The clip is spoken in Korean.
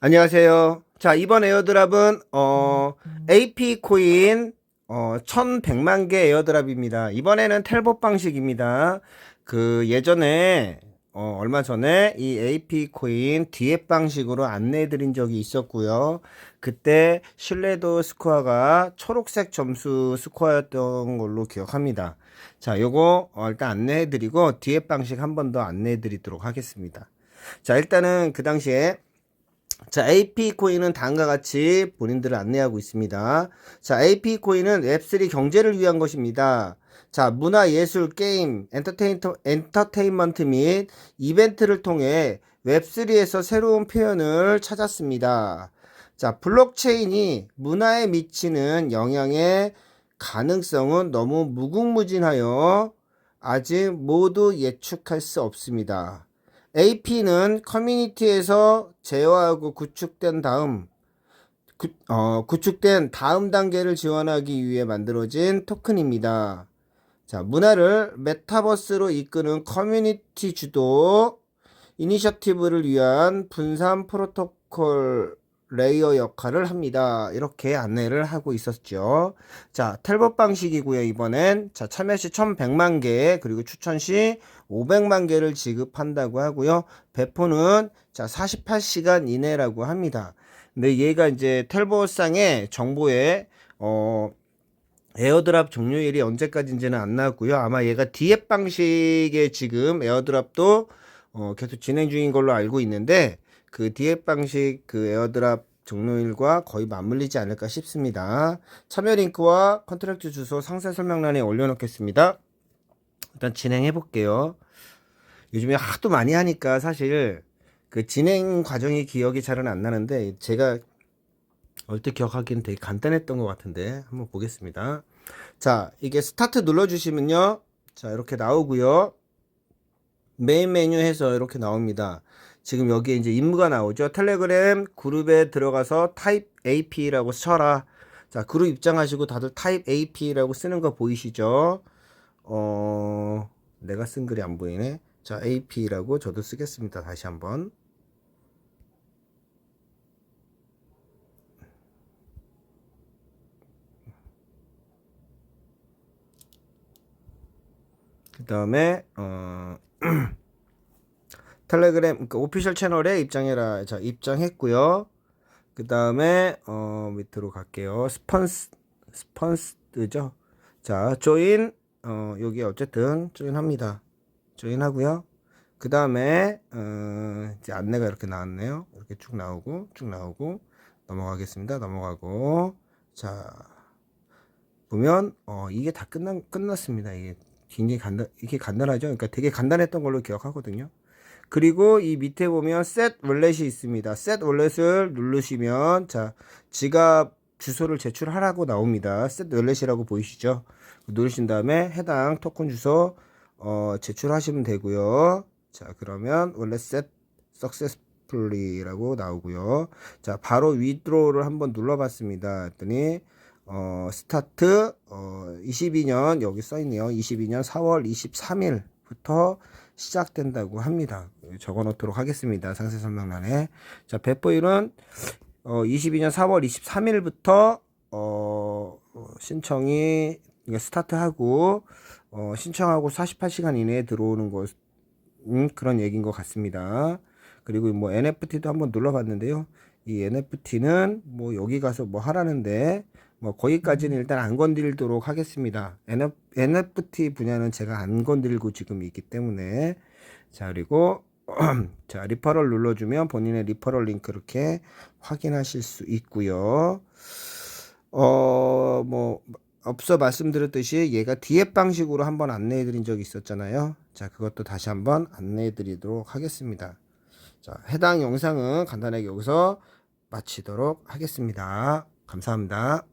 안녕하세요. 자, 이번 에어드랍은, 어, AP 코인, 어, 1100만 개 에어드랍입니다. 이번에는 텔봇 방식입니다. 그, 예전에, 어, 얼마 전에 이 AP 코인 디앱 방식으로 안내해 드린 적이 있었고요. 그때 신뢰도 스코어가 초록색 점수 스코어였던 걸로 기억합니다. 자, 요거, 어, 일단 안내해 드리고, 디앱 방식 한 번 더 안내해 드리도록 하겠습니다. 자, 일단은 그 당시에 자, AP 코인은 다음과 같이 본인들을 안내하고 있습니다. 자, AP 코인은 웹3 경제를 위한 것입니다. 자, 문화, 예술, 게임, 엔터테인터, 엔터테인먼트 및 이벤트를 통해 웹3에서 새로운 표현을 찾았습니다. 자, 블록체인이 문화에 미치는 영향의 가능성은 너무 무궁무진하여 아직 모두 예측할 수 없습니다. AP는 커뮤니티에서 제어하고 구축된 다음 구, 어, 구축된 다음 단계를 지원하기 위해 만들어진 토큰입니다. 자, 문화를 메타버스로 이끄는 커뮤니티 주도 이니셔티브를 위한 분산 프로토콜 레이어 역할을 합니다. 이렇게 안내를 하고 있었죠. 자, 텔봇 방식이고요. 이번엔 자, 참여 시 1,100만 개, 그리고 추천 시 500만 개를 지급한다고 하고요. 배포는 자, 48시간 이내라고 합니다. 근데 얘가 이제 텔봇상의 정보에 어 에어드랍 종료일이 언제까지인지는 안 나왔고요. 아마 얘가 디앱 방식의 지금 에어드랍도 어, 계속 진행 중인 걸로 알고 있는데 그 디앱 방식 그 에어드랍 종료일과 거의 맞물리지 않을까 싶습니다. 참여 링크와 컨트랙트 주소 상세 설명란에 올려놓겠습니다. 일단 진행해 볼게요. 요즘에 하도 많이 하니까 사실 그 진행 과정이 기억이 잘은 안 나는데 제가 얼핏 기억하기엔 되게 간단했던 것 같은데 한번 보겠습니다. 자, 이게 스타트 눌러주시면요. 자, 이렇게 나오고요. 메인 메뉴에서 이렇게 나옵니다. 지금 여기에 이제 임무가 나오죠. 텔레그램 그룹에 들어가서 타입 AP라고 쳐라. 자, 그룹 입장하시고 다들 타입 AP라고 쓰는 거 보이시죠? 어, 내가 쓴 글이 안 보이네. 자, AP라고 저도 쓰겠습니다. 다시 한번. 그 다음에, 어, 텔레그램, 그 오피셜 채널에 입장해라. 자, 입장했고요. 그 다음에, 어, 밑으로 갈게요. 스펀스, 스펀스죠. 자, 조인, 어, 여기 어쨌든 조인합니다. 조인하고요. 그 다음에, 어, 이제 안내가 이렇게 나왔네요. 이렇게 쭉 나오고, 쭉 나오고, 넘어가겠습니다. 넘어가고, 자, 보면, 어, 이게 다 끝난, 끝났습니다. 이게 굉장히 간단, 이게 간단하죠? 그러니까 되게 간단했던 걸로 기억하거든요. 그리고 이 밑에 보면 set 월렛이 있습니다. set 월렛을 누르시면 자 지갑 주소를 제출하라고 나옵니다. set 월렛이라고 보이시죠? 누르신 다음에 해당 토큰 주소 어, 제출하시면 되고요. 자 그러면 월렛 set successfully라고 나오고요. 자 바로 위드로우를 한번 눌러봤습니다. 했더니 어, 스타트 어, 22년 여기 써 있네요. 22년 4월 23일부터 시작된다고 합니다. 적어 놓도록 하겠습니다. 상세 설명란에. 자, 배포일은 어, 22년 4월 23일부터 어, 신청이 스타트하고 어, 신청하고 48시간 이내에 들어오는 것 음, 그런 얘기인 것 같습니다. 그리고 뭐 NFT도 한번 눌러봤는데요. 이 NFT는 뭐 여기 가서 뭐 하라는데 뭐 거기까지는 일단 안 건드리도록 하겠습니다. NFT 분야는 제가 안 건드리고 지금 있기 때문에 자 그리고 자 리퍼럴 눌러주면 본인의 리퍼럴 링크 이렇게 확인하실 수 있고요. 어 뭐 앞서 말씀드렸듯이 얘가 디앱 방식으로 한번 안내해 드린 적이 있었잖아요. 자 그것도 다시 한번 안내해 드리도록 하겠습니다. 자 해당 영상은 간단하게 여기서 마치도록 하겠습니다. 감사합니다.